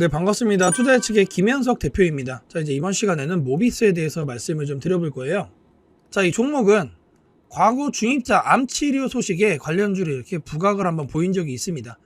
네, 반갑습니다. 투자 예측의 김현석 대표입니다. 자, 이제 이번 시간에는 모비스에 대해서 말씀을 좀 드려볼 거예요. 자, 이 종목은 과거 중입자 암 치료 소식에 관련주로 이렇게 부각을 한번 보인 적이 있습니다.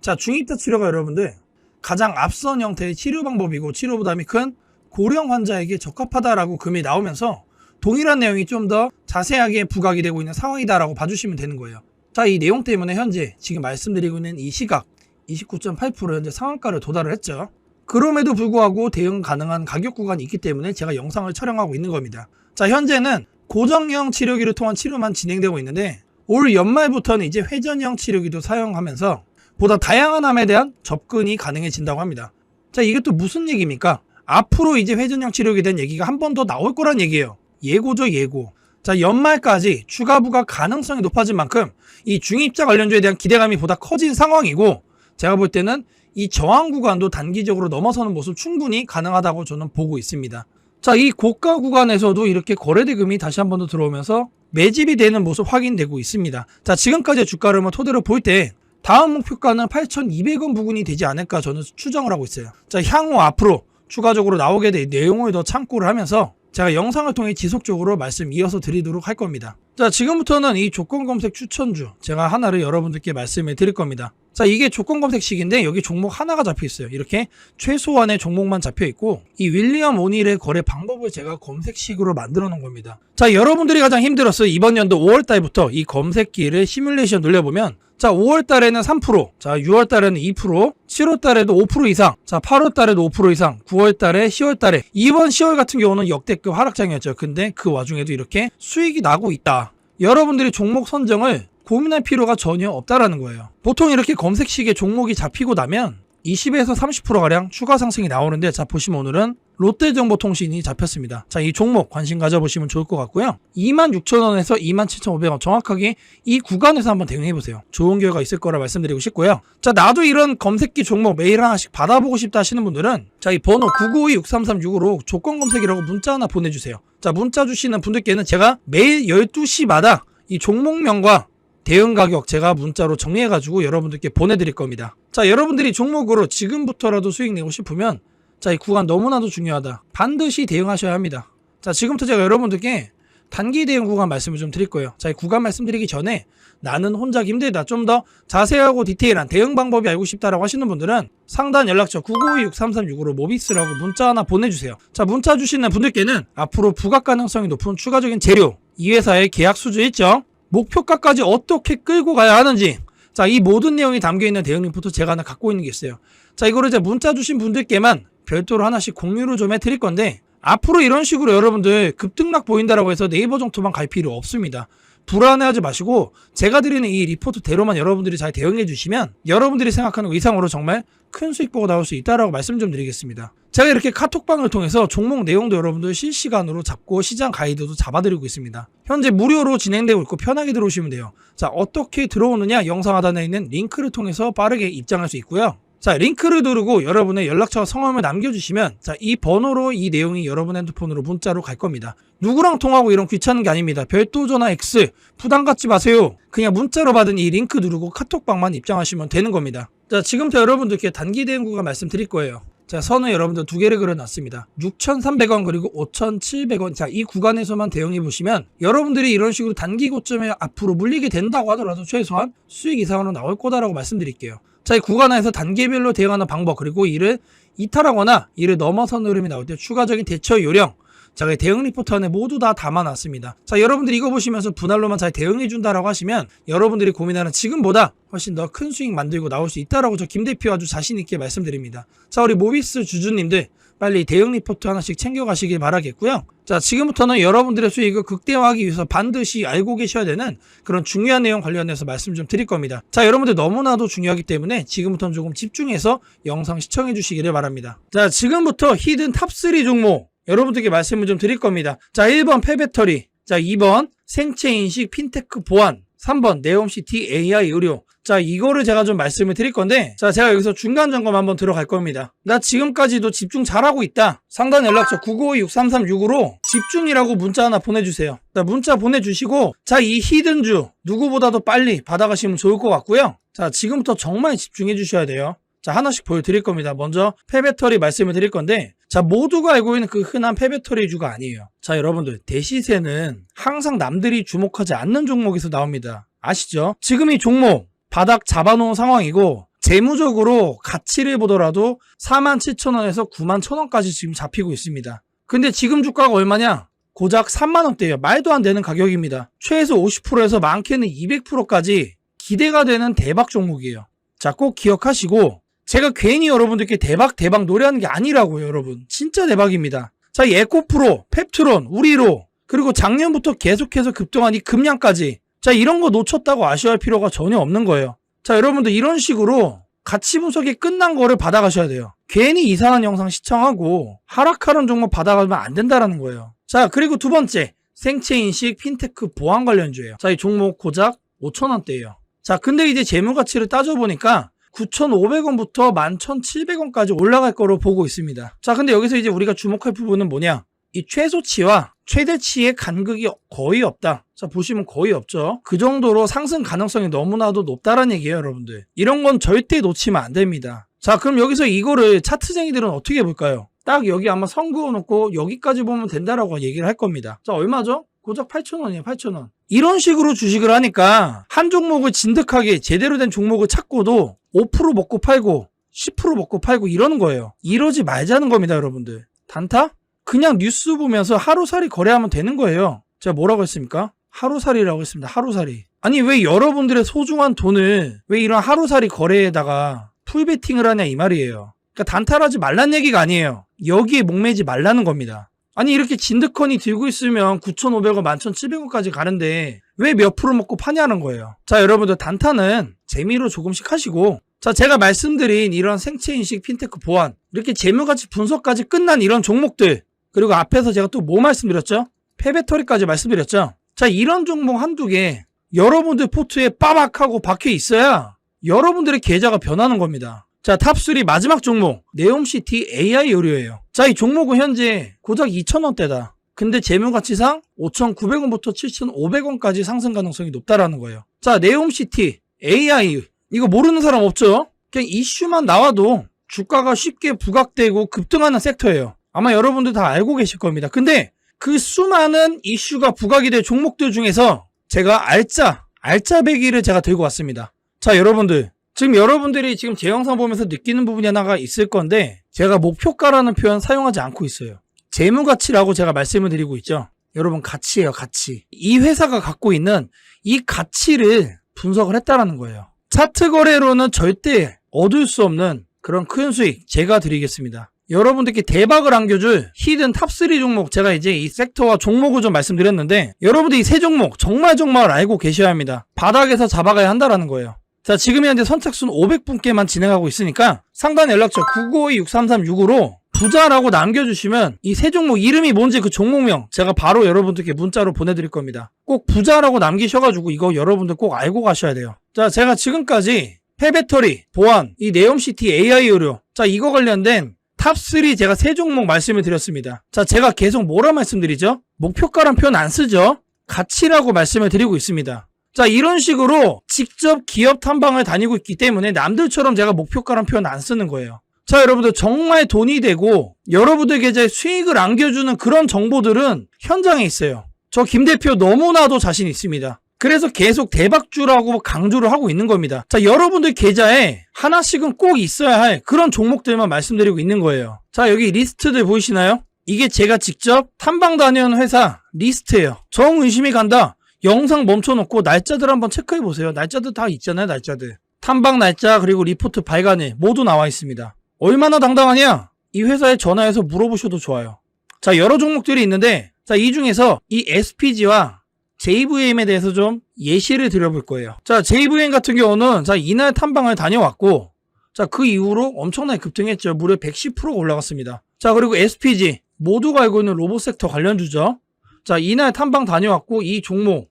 자, 중입자 치료가 여러분들 가장 앞선 형태의 치료 방법이고 치료 부담이 큰 고령 환자에게 적합하다라고 금이 나오면서 동일한 내용이 좀 더 자세하게 부각이 되고 있는 상황이다라고 봐주시면 되는 거예요. 자, 이 내용 때문에 현재 지금 말씀드리고 있는 이 시각 29.8% 현재 상한가를 도달을 했죠. 그럼에도 불구하고 대응 가능한 가격 구간이 있기 때문에 제가 영상을 촬영하고 있는 겁니다. 자, 현재는 고정형 치료기를 통한 치료만 진행되고 있는데 올 연말부터는 이제 회전형 치료기도 사용하면서 보다 다양한 암에 대한 접근이 가능해진다고 합니다. 자, 이게 또 무슨 얘기입니까? 앞으로 이제 회전형 치료기에 대한 얘기가 한 번 더 나올 거란 얘기예요. 예고죠, 예고. 자, 연말까지 추가 부각 가능성이 높아진 만큼 이 중입자 관련주에 대한 기대감이 보다 커진 상황이고 제가 볼 때는 이 저항 구간도 단기적으로 넘어서는 모습 충분히 가능하다고 저는 보고 있습니다. 자, 이 고가 구간에서도 이렇게 거래대금이 다시 한 번 더 들어오면서 매집이 되는 모습 확인되고 있습니다. 자, 지금까지의 주가 흐름을 토대로 볼 때 다음 목표가는 8,200원 부근이 되지 않을까 저는 추정을 하고 있어요. 자, 향후 앞으로 추가적으로 나오게 될 내용을 더 참고를 하면서 제가 영상을 통해 지속적으로 말씀 이어서 드리도록 할 겁니다. 자, 지금부터는 이 조건 검색 추천주 제가 하나를 여러분들께 말씀을 드릴 겁니다. 자, 이게 조건 검색식인데 여기 종목 하나가 잡혀 있어요. 이렇게 최소한의 종목만 잡혀 있고 이 윌리엄 오닐의 거래 방법을 제가 검색식으로 만들어 놓은 겁니다. 자, 여러분들이 가장 힘들었어요. 이번 연도 5월 달부터 이 검색기를 시뮬레이션 돌려보면 자, 5월 달에는 3%, 자, 6월 달에는 2%, 7월 달에도 5% 이상, 자, 8월 달에도 5% 이상, 9월 달에, 10월 달에, 이번 10월 같은 경우는 역대급 하락장이었죠. 근데 그 와중에도 이렇게 수익이 나고 있다. 여러분들이 종목 선정을 고민할 필요가 전혀 없다라는 거예요. 보통 이렇게 검색식에 종목이 잡히고 나면 20에서 30%가량 추가 상승이 나오는데 자 보시면 오늘은 롯데정보통신이 잡혔습니다. 자 이 종목 관심 가져보시면 좋을 것 같고요. 26,000원에서 27,500원 정확하게 이 구간에서 한번 대응해보세요. 좋은 결과 있을 거라 말씀드리고 싶고요. 자 나도 이런 검색기 종목 매일 하나씩 받아보고 싶다 하시는 분들은 자 이 번호 992-6336으로 조건 검색이라고 문자 하나 보내주세요. 자 문자 주시는 분들께는 제가 매일 12시마다 이 종목명과 대응 가격 제가 문자로 정리해가지고 여러분들께 보내드릴 겁니다. 자, 여러분들이 종목으로 지금부터라도 수익 내고 싶으면 자, 이 구간 너무나도 중요하다. 반드시 대응하셔야 합니다. 자, 지금부터 제가 여러분들께 단기 대응 구간 말씀을 좀 드릴 거예요. 자, 이 구간 말씀드리기 전에 나는 혼자 힘들다. 좀 더 자세하고 디테일한 대응 방법이 알고 싶다라고 하시는 분들은 상단 연락처 992-6336으로 모비스라고 문자 하나 보내주세요. 자, 문자 주시는 분들께는 앞으로 부각 가능성이 높은 추가적인 재료, 이 회사의 계약 수주 일정, 목표가까지 어떻게 끌고 가야 하는지. 자 이 모든 내용이 담겨있는 대응 리포트 제가 하나 갖고 있는 게 있어요. 자 이거를 이제 문자 주신 분들께만 별도로 하나씩 공유를 좀 해드릴 건데 앞으로 이런 식으로 여러분들 급등락 보인다라고 해서 네이버 정토만 갈 필요 없습니다 불안해하지 마시고 제가 드리는 이 리포트대로만 여러분들이 잘 대응해 주시면 여러분들이 생각하는 것 이상으로 정말 큰 수익 보고 나올 수 있다라고 말씀 좀 드리겠습니다. 제가 이렇게 카톡방을 통해서 종목 내용도 여러분들 실시간으로 잡고 시장 가이드도 잡아드리고 있습니다. 현재 무료로 진행되고 있고 편하게 들어오시면 돼요. 자 어떻게 들어오느냐 영상 하단에 있는 링크를 통해서 빠르게 입장할 수 있고요. 자, 링크를 누르고 여러분의 연락처와 성함을 남겨주시면, 자, 이 번호로 이 내용이 여러분 핸드폰으로 문자로 갈 겁니다. 누구랑 통하고 이런 귀찮은 게 아닙니다. 별도 전화 X, 부담 갖지 마세요. 그냥 문자로 받은 이 링크 누르고 카톡방만 입장하시면 되는 겁니다. 자, 지금부터 여러분들께 단기 대응 구간 말씀드릴 거예요. 자, 선을 여러분들 두 개를 그려놨습니다. 6,300원 그리고 5,700원. 자, 이 구간에서만 대응해 보시면 여러분들이 이런 식으로 단기 고점에 앞으로 물리게 된다고 하더라도 최소한 수익 이상으로 나올 거다라고 말씀드릴게요. 자, 이 구간 에서 단계별로 대응하는 방법 그리고 이를 이탈하거나 이를 넘어선 흐름이 나올 때 추가적인 대처 요령 자, 그 대응 리포트 안에 모두 다 담아놨습니다. 자, 여러분들이 이거 보시면서 분할로만 잘 대응해준다라고 하시면 여러분들이 고민하는 지금보다 훨씬 더 큰 수익 만들고 나올 수 있다라고 저 김 대표 아주 자신있게 말씀드립니다. 자, 우리 모비스 주주님들 빨리 대응 리포트 하나씩 챙겨가시길 바라겠고요. 자, 지금부터는 여러분들의 수익을 극대화하기 위해서 반드시 알고 계셔야 되는 그런 중요한 내용 관련해서 말씀 좀 드릴 겁니다. 자, 여러분들 너무나도 중요하기 때문에 지금부터는 조금 집중해서 영상 시청해 주시기를 바랍니다. 자, 지금부터 히든 탑3 종목 여러분들께 말씀을 좀 드릴 겁니다. 자, 1번 폐배터리. 자, 2번 생체인식 핀테크 보안. 3번 네옴시티 AI 의료. 자, 이거를 제가 좀 말씀을 드릴 건데, 자, 제가 여기서 중간 점검 한번 들어갈 겁니다. 나 지금까지도 집중 잘하고 있다. 상단 연락처 952-6336으로 집중이라고 문자 하나 보내주세요. 자, 문자 보내주시고, 자, 이 히든주 누구보다도 빨리 받아가시면 좋을 것 같고요. 자, 지금부터 정말 집중해 주셔야 돼요. 자, 하나씩 보여드릴 겁니다. 먼저 폐배터리 말씀을 드릴 건데, 자, 모두가 알고 있는 그 흔한 폐배터리주가 아니에요. 자, 여러분들, 대시세는 항상 남들이 주목하지 않는 종목에서 나옵니다. 아시죠? 지금 이 종목, 바닥 잡아놓은 상황이고, 재무적으로 가치를 보더라도 47,000원에서 91,000원까지 지금 잡히고 있습니다. 근데 지금 주가가 얼마냐? 고작 3만원대예요. 말도 안 되는 가격입니다. 최소 50%에서 많게는 200%까지 기대가 되는 대박 종목이에요. 자, 꼭 기억하시고, 제가 괜히 여러분들께 대박 대박 노래하는 게 아니라고요, 여러분. 진짜 대박입니다. 자, 이 에코프로, 펩트론, 우리로, 그리고 작년부터 계속해서 급등한 이 금량까지. 자, 이런 거 놓쳤다고 아쉬워할 필요가 전혀 없는 거예요. 자, 여러분들 이런 식으로 가치 분석이 끝난 거를 받아가셔야 돼요. 괜히 이상한 영상 시청하고 하락하는 종목 받아가면 안 된다라는 거예요. 자, 그리고 두 번째. 생체인식 핀테크 보안 관련주예요. 자, 이 종목 고작 5천원대예요. 자, 근데 이제 재무 가치를 따져보니까 9,500원부터 11,700원까지 올라갈 거로 보고 있습니다. 자, 근데 여기서 이제 우리가 주목할 부분은 뭐냐? 이 최소치와 최대치의 간극이 거의 없다. 자, 보시면 거의 없죠. 그 정도로 상승 가능성이 너무나도 높다는 얘기예요, 여러분들. 이런 건 절대 놓치면 안 됩니다. 자, 그럼 여기서 이거를 차트쟁이들은 어떻게 볼까요? 딱 여기 아마 선 그어놓고 여기까지 보면 된다라고 얘기를 할 겁니다. 자, 얼마죠? 고작 8,000원이에요, 8,000원. 이런 식으로 주식을 하니까 한 종목을 진득하게 제대로 된 종목을 찾고도 5% 먹고 팔고 10% 먹고 팔고 이러는 거예요. 이러지 말자는 겁니다, 여러분들. 단타? 그냥 뉴스 보면서 하루살이 거래하면 되는 거예요. 제가 뭐라고 했습니까? 하루살이라고 했습니다. 하루살이. 아니 왜 여러분들의 소중한 돈을 왜 이런 하루살이 거래에다가 풀베팅을 하냐 이 말이에요. 그러니까 단타하지 말란 얘기가 아니에요. 여기에 목매지 말라는 겁니다. 아니 이렇게 진드컨이 들고 있으면 9,500원, 11,700원까지 가는데 왜 몇 프로 먹고 파냐는 거예요. 자 여러분들 단타는 재미로 조금씩 하시고 자 제가 말씀드린 이런 생체인식 핀테크 보안 이렇게 재무가치 분석까지 끝난 이런 종목들 그리고 앞에서 제가 또 뭐 말씀드렸죠? 폐배터리까지 말씀드렸죠? 자 이런 종목 한두 개 여러분들 포트에 빠박하고 박혀 있어야 여러분들의 계좌가 변하는 겁니다. 자, 탑3 마지막 종목. 네옴시티 AI 의료예요. 자, 이 종목은 현재 고작 2,000원대다. 근데 재무가치상 5,900원부터 7,500원까지 상승 가능성이 높다라는 거예요. 자, 네옴시티 AI. 이거 모르는 사람 없죠? 그냥 이슈만 나와도 주가가 쉽게 부각되고 급등하는 섹터예요. 아마 여러분들 다 알고 계실 겁니다. 근데 그 수많은 이슈가 부각이 될 종목들 중에서 제가 알짜, 알짜배기를 제가 들고 왔습니다. 자, 여러분들. 지금 여러분들이 지금 제 영상 보면서 느끼는 부분이 하나가 있을 건데 제가 목표가라는 표현 사용하지 않고 있어요. 재무가치라고 제가 말씀을 드리고 있죠. 여러분 가치예요, 가치. 이 회사가 갖고 있는 이 가치를 분석을 했다라는 거예요. 차트 거래로는 절대 얻을 수 없는 그런 큰 수익 제가 드리겠습니다. 여러분들께 대박을 안겨줄 히든 탑3 종목 제가 이제 이 섹터와 종목을 좀 말씀드렸는데 여러분들 이 세 종목 정말 정말 알고 계셔야 합니다. 바닥에서 잡아가야 한다라는 거예요. 자, 지금 현재 선착순 500분께만 진행하고 있으니까 상단 연락처 992-6336으로 부자라고 남겨주시면 이 세 종목 이름이 뭔지 그 종목명 제가 바로 여러분들께 문자로 보내드릴 겁니다. 꼭 부자라고 남기셔가지고 이거 여러분들 꼭 알고 가셔야 돼요. 자, 제가 지금까지 폐배터리, 보안, 이 네옴시티 AI 의료 자, 이거 관련된 탑3 제가 세 종목 말씀을 드렸습니다. 자, 제가 계속 뭐라 말씀드리죠? 목표가란 표현 안 쓰죠? 가치라고 말씀을 드리고 있습니다. 자, 이런 식으로 직접 기업 탐방을 다니고 있기 때문에 남들처럼 제가 목표가란 표현 안 쓰는 거예요. 자, 여러분들 정말 돈이 되고 여러분들 계좌에 수익을 안겨주는 그런 정보들은 현장에 있어요. 저 김 대표 너무나도 자신 있습니다. 그래서 계속 대박주라고 강조를 하고 있는 겁니다. 자, 여러분들 계좌에 하나씩은 꼭 있어야 할 그런 종목들만 말씀드리고 있는 거예요. 자, 여기 리스트들 보이시나요? 이게 제가 직접 탐방 다녀온 회사 리스트예요. 정 의심이 간다. 영상 멈춰놓고 날짜들 한번 체크해 보세요. 날짜들 다 있잖아요, 날짜들. 탐방 날짜 그리고 리포트 발간일 모두 나와 있습니다. 얼마나 당당하냐? 이 회사에 전화해서 물어보셔도 좋아요. 자, 여러 종목들이 있는데 자, 이 중에서 이 SPG와 JVM에 대해서 좀 예시를 드려볼 거예요. 자, JVM 같은 경우는 자, 이날 탐방을 다녀왔고 자, 그 이후로 엄청나게 급등했죠. 무려 110%가 올라갔습니다. 자, 그리고 SPG 모두가 알고 있는 로봇 섹터 관련주죠. 자, 이날 탐방 다녀왔고 이 종목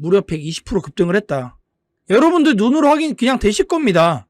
무려 120% 급등을 했다. 여러분들 눈으로 확인 그냥 되실 겁니다.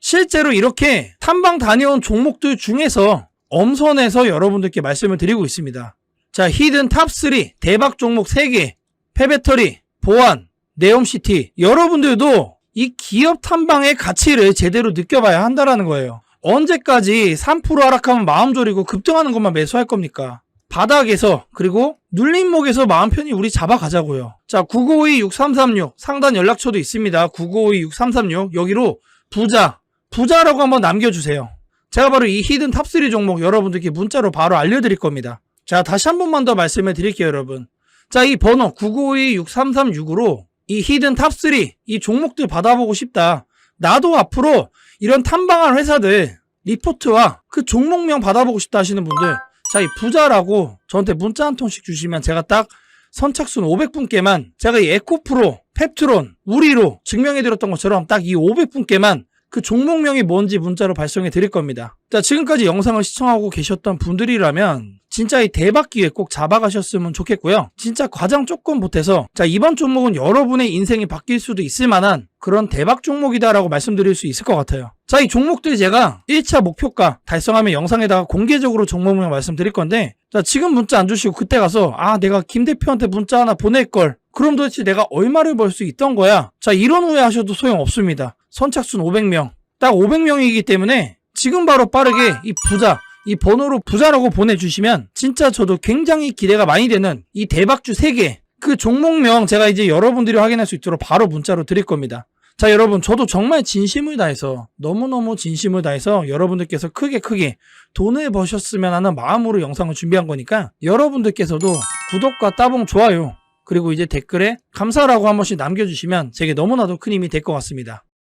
실제로 이렇게 탐방 다녀온 종목들 중에서 엄선해서 여러분들께 말씀을 드리고 있습니다. 자, 히든 탑3 대박 종목 3개, 폐배터리, 보안, 네옴시티. 여러분들도 이 기업 탐방의 가치를 제대로 느껴봐야 한다라는 거예요. 언제까지 3% 하락하면 마음 졸이고 급등하는 것만 매수할 겁니까? 바닥에서 그리고 눌림목에서 마음 편히 우리 잡아가자고요. 자, 9952-6336 상단 연락처도 있습니다. 9952-6336 여기로 부자, 부자라고 한번 남겨주세요. 제가 바로 이 히든 탑3 종목 여러분들께 문자로 바로 알려드릴 겁니다. 자, 다시 한 번만 더 말씀해 드릴게요, 여러분. 자, 이 번호 9952-6336으로 이 히든 탑3 이 종목들 받아보고 싶다. 나도 앞으로 이런 탐방한 회사들 리포트와 그 종목명 받아보고 싶다 하시는 분들 자, 이 부자라고 저한테 문자 한 통씩 주시면 제가 딱 선착순 500분께만 제가 이 에코프로, 펩트론, 우리로 증명해드렸던 것처럼 딱 이 500분께만 그 종목명이 뭔지 문자로 발송해 드릴 겁니다. 자, 지금까지 영상을 시청하고 계셨던 분들이라면 진짜 이 대박 기회 꼭 잡아가셨으면 좋겠고요. 진짜 과장 조금 보태서 자, 이번 종목은 여러분의 인생이 바뀔 수도 있을 만한 그런 대박 종목이다라고 말씀드릴 수 있을 것 같아요. 자, 이 종목들 제가 1차 목표가 달성하면 영상에다가 공개적으로 종목명 말씀드릴 건데 자, 지금 문자 안 주시고 그때 가서 아, 내가 김 대표한테 문자 하나 보낼 걸. 그럼 도대체 내가 얼마를 벌 수 있던 거야? 자, 이런 후회 하셔도 소용 없습니다. 선착순 500명. 딱 500명이기 때문에 지금 바로 빠르게 이 부자, 이 번호로 부자라고 보내주시면 진짜 저도 굉장히 기대가 많이 되는 이 대박주 3개. 그 종목명 제가 이제 여러분들이 확인할 수 있도록 바로 문자로 드릴 겁니다. 자, 여러분, 저도 정말 진심을 다해서, 너무너무 진심을 다해서 여러분들께서 크게 크게 돈을 버셨으면 하는 마음으로 영상을 준비한 거니까 여러분들께서도 구독과 따봉 좋아요, 그리고 이제 댓글에 감사라고 한 번씩 남겨주시면 제게 너무나도 큰 힘이 될 것 같습니다.